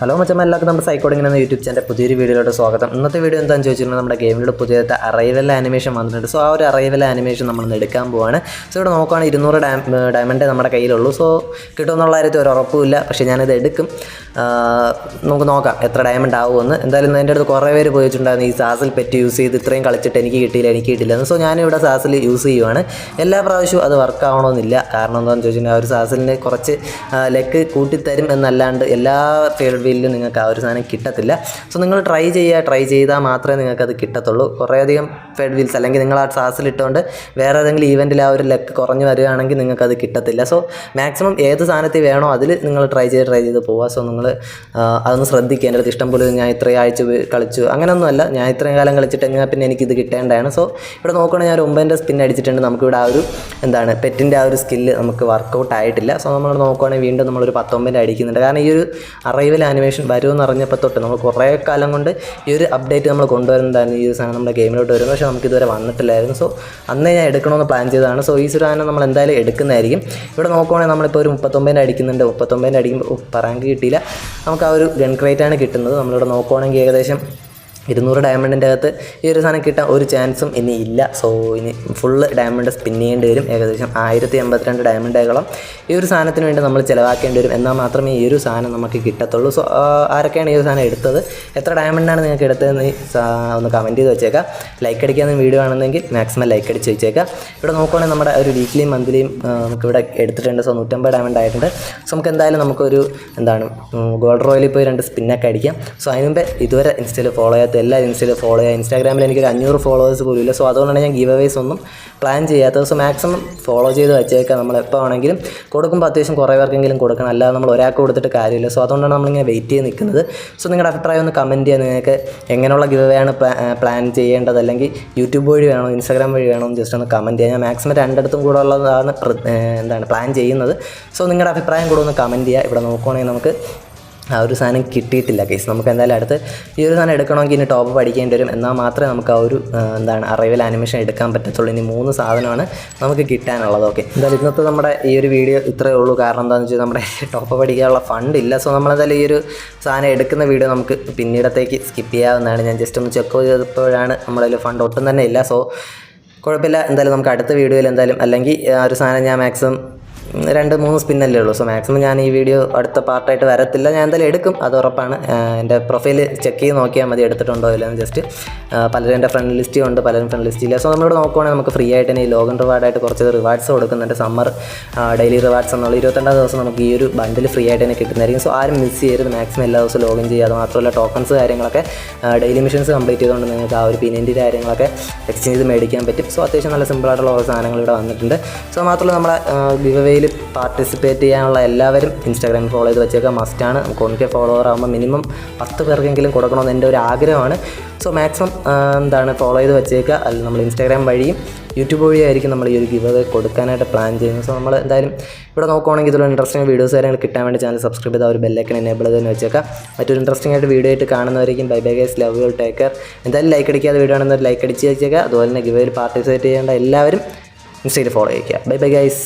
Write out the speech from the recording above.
Hello മച്ചമ്മ എല്ലാവർക്കും നമ്മുടെ സൈക്കോഡിങ്ങനെ എന്ന യൂട്യൂബ് ചാനൽ പുതിയൊരു വീഡിയോയിലോട്ട് സ്വാഗതം. ഇന്നത്തെ വീഡിയോ എന്താണെന്ന് ചോദിച്ചിട്ടുണ്ടെങ്കിൽ നമ്മുടെ ഗെയിമിലൂടെ പുതിയത്തെ അറൈവൽ ആനിമേഷൻ വന്നിട്ടുണ്ട്. സോ ആ ഒരു അറൈവൽ ആനിമേഷൻ നമ്മൾ എടുക്കാൻ പോവാണ്. സോ ഇവിടെ നോക്കുകയാണെങ്കിൽ ഇരുന്നൂറ് ഡാം ഡയമണ്ട് നമ്മുടെ കയ്യിലുള്ളൂ. സോ കിട്ടുമെന്നുള്ള കാര്യത്തിൽ ഒരു ഉറപ്പുമില്ല. പക്ഷേ ഞാനിത് എടുക്കും. നമുക്ക് നോക്കാം എത്ര ഡയമണ്ട് ആവുമെന്ന്. എന്തായാലും എന്റെ അടുത്ത് കുറേ പേര് പോയിട്ടുണ്ടായിരുന്നു. ഈ സാസിൽ പെറ്റ് യൂസ് ചെയ്ത് ഇത്രയും കളിച്ചിട്ട് എനിക്ക് കിട്ടിയില്ല എനിക്ക് കിട്ടില്ല സോ ഞാനിവിടെ സാസിൽ യൂസ് ചെയ്യുവാണ്. എല്ലാ പ്രാവശ്യവും അത് വർക്ക് ആവണമെന്നില്ല. കാരണം എന്താണെന്ന് ചോദിച്ചിട്ടുണ്ടെങ്കിൽ ആ ഒരു സാസിലിന് കുറച്ച് ലെക്ക് കൂട്ടിത്തരും എന്നല്ലാണ്ട് എല്ലാ ഫീൽഡ് വീലിലും നിങ്ങൾക്ക് ആ ഒരു സാധനം കിട്ടത്തില്ല. സോ നിങ്ങൾ ട്രൈ ചെയ്യുക ട്രൈ ചെയ്താൽ മാത്രമേ നിങ്ങൾക്ക് അത് കിട്ടത്തുള്ളൂ. കുറേയധികം ഫെഡ് വീൽസ് അല്ലെങ്കിൽ നിങ്ങൾ ആ സാസിൽ ഇട്ടുകൊണ്ട് വേറെ ഏതെങ്കിലും ഈവന്റിൽ ആ ഒരു ലെക്ക് കുറഞ്ഞു വരികയാണെങ്കിൽ നിങ്ങൾക്ക് അത് കിട്ടത്തില്ല. സോ മാക്സിമം ഏത് സാധനത്തിൽ വേണോ അതിൽ നിങ്ങൾ ട്രൈ ചെയ്ത് ട്രൈ ചെയ്ത് പോവുക. സോ നിങ്ങൾ അതൊന്ന് ശ്രദ്ധിക്കുക. എന്റെ അടുത്ത് ഇഷ്ടം പോലെ ഞാൻ ഇത്രയും ആഴ്ച കളിച്ചു. അങ്ങനെയൊന്നുമല്ല. ഞാൻ ഇത്രയും കാലം കളിച്ചിട്ട് കഴിഞ്ഞാൽ പിന്നെ എനിക്കിത് കിട്ടേണ്ടതാണ് സോ ഇവിടെ നോക്കുകയാണെങ്കിൽ ഞാൻ ഒമ്പതിന്റെ സ്പിൻ അടിച്ചിട്ടുണ്ട്. നമുക്കിവിടെ ആ ഒരു എന്താണ് പെറ്റിന്റെ ആ ഒരു സ്കില്ല് നമുക്ക് വർക്കൗട്ട് ആയിട്ടില്ല. സോ നമ്മൾ നോക്കുകയാണെങ്കിൽ വീണ്ടും നമ്മളൊരു പത്തൊമ്പതിന്റെ അടിക്കുന്നുണ്ട്. കാരണം ഈ ഒരു അറൈവൽ ആനിമേഷൻ വരുമെന്ന് അറിഞ്ഞപ്പോൾ തൊട്ട് നമ്മൾ കുറേ കാലം കൊണ്ട് ഈ ഒരു അപ്ഡേറ്റ് നമ്മൾ കൊണ്ടുവരുന്നതാണ് ഈ ഒരു സാധനം നമ്മുടെ ഗെയിമിലോട്ട് വരുന്നത്. പക്ഷേ നമുക്ക് ഇതുവരെ വന്നിട്ടില്ലായിരുന്നു. സോ അന്നേ ഞാൻ എടുക്കണമെന്ന് പ്ലാൻ ചെയ്തതാണ്. സോ ഈ സാധനം നമ്മൾ എന്തായാലും എടുക്കുന്നതായിരിക്കും. ഇവിടെ നോക്കുവാണെങ്കിൽ നമ്മളിപ്പോൾ ഒരു മുപ്പത്തൊമ്പതിന്റെ അടിക്കുന്നുണ്ട്. മുപ്പത്തൊമ്പതിന്റെ അടിക്കുമ്പോൾ പറയാൻ കിട്ടിയില്ല. നമുക്ക് ആ ഒരു ഗൺ ക്രേറ്റാണ് കിട്ടുന്നത്. നമ്മളിവിടെ നോക്കുവാണെങ്കിൽ ഏകദേശം ഇരുന്നൂറ് ഡയമണ്ടിന്റെ അകത്ത് ഈ ഒരു സാധനം കിട്ടാൻ ഒരു ചാൻസും ഇനി ഇല്ല. സോ ഇനി ഫുള്ള് ഡയമണ്ട് സ്പിൻ ചെയ്യേണ്ടി വരും. ഏകദേശം ആയിരത്തി എൺപത്തിരണ്ട് ഡയമണ്ടേകളും ഈ ഒരു സാധനത്തിന് വേണ്ടി നമ്മൾ ചിലവാക്കേണ്ടി വരും. എന്നാൽ മാത്രമേ ഈ ഒരു സാധനം നമുക്ക് കിട്ടത്തുള്ളൂ. സോ ആരൊക്കെയാണ് ഈ ഒരു സാധനം എടുത്തത്? എത്ര ഡയമണ്ടാണ് നിങ്ങൾക്ക് എടുത്തതെന്ന് ഒന്ന് കമന്റ് ചെയ്ത് വെച്ചേക്കാം. ലൈക്ക് അടിക്കാവുന്ന വീഡിയോ ആണെന്നെങ്കിൽ മാക്സിമം ലൈക്ക് അടിച്ച് വെച്ചേക്കാം. ഇവിടെ നോക്കുവാണെങ്കിൽ നമ്മുടെ ഒരു വീക്കിലിയും മന്ത്ലിയും നമുക്കിവിടെ എടുത്തിട്ടുണ്ട്. സോ നൂറ്റമ്പത് ഡയമണ്ട് ആയിട്ടുണ്ട്. സോ നമുക്ക് എന്തായാലും നമുക്കൊരു എന്താണ് ഗോൾഡ് റോയിൽ പോയി രണ്ട് സ്പിന്നൊക്കെ അടിക്കാം. സോ അതിന് മുമ്പേ ഇതുവരെ ഇൻസ്റ്റയിൽ ഫോളോ എല്ലാ ഇൻസ്റ്റയിൽ ഫോളോ ചെയ്യുക ഇൻസ്റ്റാഗ്രാമിൽ എനിക്കൊരു അഞ്ഞൂറ് ഫോളോവേഴ്സ് പോലും ഇല്ല. സോ അതുകൊണ്ടാണ് ഞാൻ ഗീവ് അവേസ് ഒന്നും പ്ലാൻ ചെയ്യാത്തത്. സോ മാക്സിമം ഫോളോ ചെയ്ത് വെച്ചേക്കാം നമ്മൾ എപ്പോൾ ആണെങ്കിലും കൊടുക്കുമ്പോൾ അത്യാവശ്യം കുറേ പേർക്കെങ്കിലും കൊടുക്കണം. അല്ലാതെ നമ്മൾ ഒരാൾക്ക് കൊടുത്തിട്ട് കാര്യമില്ല. സോ അതുകൊണ്ടാണ് നമ്മളിങ്ങനെ വെയിറ്റ് ചെയ്ത് നിൽക്കുന്നത്. സോ നിങ്ങളുടെ അഭിപ്രായം ഒന്ന് കമന്റ് ചെയ്യാൻ നിങ്ങൾക്ക് എങ്ങനെയുള്ള ഗീവ് അവേ ആണ് പ്ലാൻ ചെയ്യേണ്ടത്? അല്ലെങ്കിൽ യൂട്യൂബ് വഴി വേണോ? ഇൻസ്റ്റാഗ്രാം വഴി വേണോ? ജസ്റ്റ് ഒന്ന് കമന്റ് ചെയ്യാം. ഞാൻ മാക്സിമം രണ്ടിടത്തും കൂടെ ഉള്ളതാണ് എന്താണ് പ്ലാൻ ചെയ്യുന്നത്. സോ നിങ്ങളുടെ അഭിപ്രായം കൂടെ ഒന്ന് കമന്റ് ചെയ്യുക. ഇവിടെ നോക്കുകയാണെങ്കിൽ നമുക്ക് ആ ഒരു സാധനം കിട്ടിയിട്ടില്ല കേസ് നമുക്ക് എന്തായാലും അടുത്ത് ഈ ഒരു സാധനം എടുക്കണമെങ്കിൽ ഇനി ടോപ്പ് പഠിക്കേണ്ടി വരും. എന്നാൽ മാത്രമേ നമുക്ക് ആ ഒരു എന്താണ് അറൈവൽ ആനിമേഷൻ എടുക്കാൻ പറ്റത്തുള്ളൂ. ഇനി മൂന്ന് സാധനമാണ് നമുക്ക് കിട്ടാനുള്ളത്. ഓക്കെ എന്തായാലും ഇന്നത്തെ നമ്മുടെ ഈ ഒരു വീഡിയോ ഇത്രയേ ഉള്ളൂ. കാരണം എന്താണെന്ന് വെച്ചാൽ നമ്മുടെ ടോപ്പ് പഠിക്കാനുള്ള ഫണ്ട് ഇല്ല. സോ നമ്മളെന്തായാലും ഈ ഒരു സാധനം എടുക്കുന്ന വീഡിയോ നമുക്ക് പിന്നീടത്തേക്ക് സ്കിപ്പ് ചെയ്യാവുന്നതാണ്. ഞാൻ ജസ്റ്റ് ഒന്ന് ചെക്ക് ചെയ്തപ്പോഴാണ് നമ്മുടെ ഫണ്ട് ഒട്ടും തന്നെ ഇല്ല. സോ കുഴപ്പമില്ല. എന്തായാലും നമുക്ക് അടുത്ത വീഡിയോയിൽ എന്തായാലും അല്ലെങ്കിൽ ആ ഒരു സാധനം ഞാൻ മാക്സിമം രണ്ട് മൂന്ന് സ്പിന്നല്ലേ ഉള്ളൂ. സോ മാക്സിമം ഞാൻ ഈ വീഡിയോ അടുത്ത പാർട്ടായിട്ട് വരത്തില്ല. ഞാൻ എന്തായാലും എടുക്കും. അത് ഉറപ്പാണ്. എന്റെ പ്രൊഫൈൽ ചെക്ക് ചെയ്ത് നോക്കിയാൽ മതി എടുത്തിട്ടുണ്ടോ ഇല്ലെന്ന് ജസ്റ്റ് പലരും എന്റെ ഫ്രണ്ട് ലിസ്റ്റും ഉണ്ട് പലരും ഫ്രണ്ട് ലിസ്റ്റ് ഇല്ല. സോ നമ്മളിവിടെ നോക്കുവാണെങ്കിൽ നമുക്ക് ഫ്രീ ആയിട്ട് തന്നെ ഈ ലോഗൻ റിവാർഡായിട്ട് കുറച്ച് റിവാർഡ്സ് കൊടുക്കുന്നുണ്ട്. സമ്മർ ഡെയിലി റിവാർഡ്സ് എന്നുള്ള ഇരുപത്തിരണ്ടാം ദിവസം നമുക്ക് ഈ ഒരു ബണ്ടിൽ ഫ്രീ ആയിട്ട് തന്നെ കിട്ടുന്നതായിരിക്കും. സോ ആരും മിസ് ചെയ്യരുത്. മാക്സിമം എല്ലാ ദിവസവും ലോഗിൻ ചെയ്യുക. അത് മാത്രമല്ല ടോക്കൺസ് കാര്യങ്ങളൊക്കെ ഡെയിലി മിഷൻസ് കംപ്ലീറ്റ് ചെയ്തുകൊണ്ട് നിങ്ങൾക്ക് ആ ഒരു പിന്നിന്റെ കാര്യങ്ങളൊക്കെ എക്സ്ചേഞ്ച് ചെയ്ത് മേടിക്കാൻ പറ്റും. സോ അത്യാവശ്യം നല്ല സിമ്പിളായിട്ടുള്ള ഓരോ സാധനങ്ങൾ ഇവിടെ വന്നിട്ടുണ്ട്. സോ മാത്രമല്ല നമ്മളെ ഗിവ് അവയിൽ പാർട്ടിസിപ്പേറ്റ് ചെയ്യാനുള്ള എല്ലാവരും ഇൻസ്റ്റാഗ്രാം ഫോളോ ചെയ്ത് വെച്ചേക്കാം മസ്റ്റാണ് നമുക്ക് ഫോളോവർ ആകുമ്പോൾ മിനിമം പത്ത് പേർക്കെങ്കിലും കൊടുക്കണമെന്ന് എന്റെ ഒരു ആഗ്രഹമാണ്. സോ മാക്സിമം എന്താണ് ഫോളോ ചെയ്ത് വെച്ചേക്കുക. അല്ല നമ്മൾ ഇൻസ്റ്റാഗ്രാം വഴിയും യൂട്യൂബ് വഴിയായിരിക്കും നമ്മൾ ഈ ഒരു ഗിവ് കൊടുക്കാനായിട്ട് പ്ലാൻ ചെയ്യുന്നത്. സോ നമ്മൾ എന്തായാലും ഇവിടെ നോക്കുകയാണെങ്കിൽ ഇതിലുള്ള ഇൻട്രസ്റ്റിംഗ് വീഡിയോസ് കാര്യങ്ങൾ കിട്ടാൻ വേണ്ടി ചാനൽ സബ്സ്ക്രൈബ് ചെയ്ത് ഒരു ബെല്ലൈക്കൻ എനേബിൾ ചെയ്തെന്ന് തന്നെ വെച്ചേക്കാം മറ്റൊരു ഇൻട്രസ്റ്റിംഗ് ആയിട്ട് വീഡിയോ ആയിട്ട് കാണുന്നവരേക്കും bye bye guys love you take care എന്തായാലും ലൈക്ക് അടിക്കാതെ വീഡിയോ ആണെന്നൊരു ലൈക്ക് അടിച്ച് വെച്ചേക്കുക. അതുപോലെ തന്നെ ഗിവയിൽ പാർട്ടിസിപ്പേറ്റ് ചെയ്യേണ്ട എല്ലാവരും ഇൻസ്റ്റയിൽ ഫോളോ ചെയ്യുക. By bye guys